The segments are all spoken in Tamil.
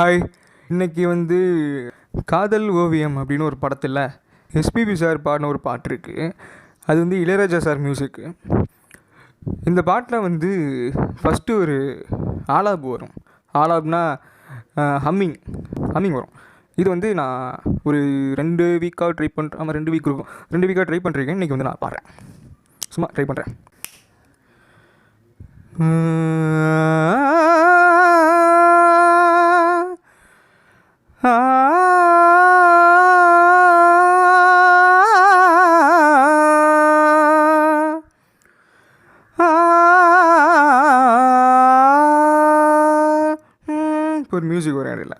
ஹாய் இன்றைக்கி வந்து காதல் ஓவியம் அப்படின்னு ஒரு படத்தில் எஸ்பிபி சார் பாடின ஒரு பாட்டு இருக்குது அது வந்து இளையராஜா சார் மியூசிக்கு இந்த பாட்டில் வந்து ஃபஸ்ட்டு ஒரு ஆலாப் வரும். ஆலாப்னா ஹம்மிங் ஹம்மிங் வரும். இது வந்து நான் ஒரு ரெண்டு வீக்காக ட்ரை பண்ணுறேன் ஆமாம் ரெண்டு வீக் இருக்கும். ரெண்டு வீக்காக ட்ரை பண்ணுறீங்க இன்றைக்கி வந்து நான் பாடுறேன். சும்மா ட்ரை பண்ணுறேன் இப்போ ஒரு மியூசிக் வரும் இடையில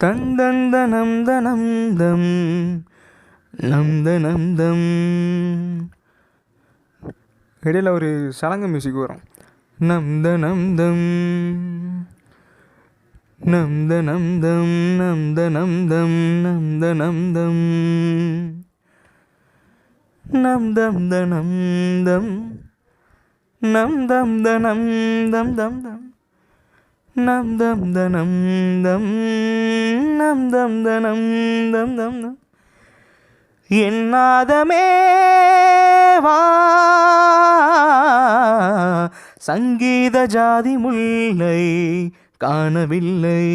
தந்தந்தனம் தனம் தம் நந்தனம் தம். இடையில ஒரு சலங்க மியூசிக் வரும். நம் தனம் தம் நம் தனம் தம் நம் தனம் நம்தம் நம்தம் த நம்தம் நம்தம் த தனம் தம் நம் தம் நம்தம் த நம் தம் த நம்தம் தம் தம் என்னாதமே வா சங்கீத ஜாதி முல்லை காணவில்லை.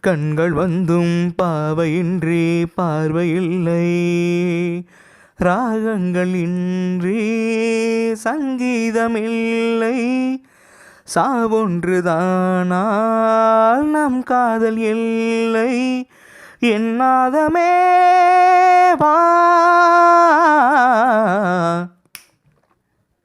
கண்கள் வந்தும் பாவையின்றி பார்வையில்லை. ராகங்கள் இன்றி சங்கீதமில்லை. சாவொன்றுதானால் நம் காதல் இல்லை. என்னாதமே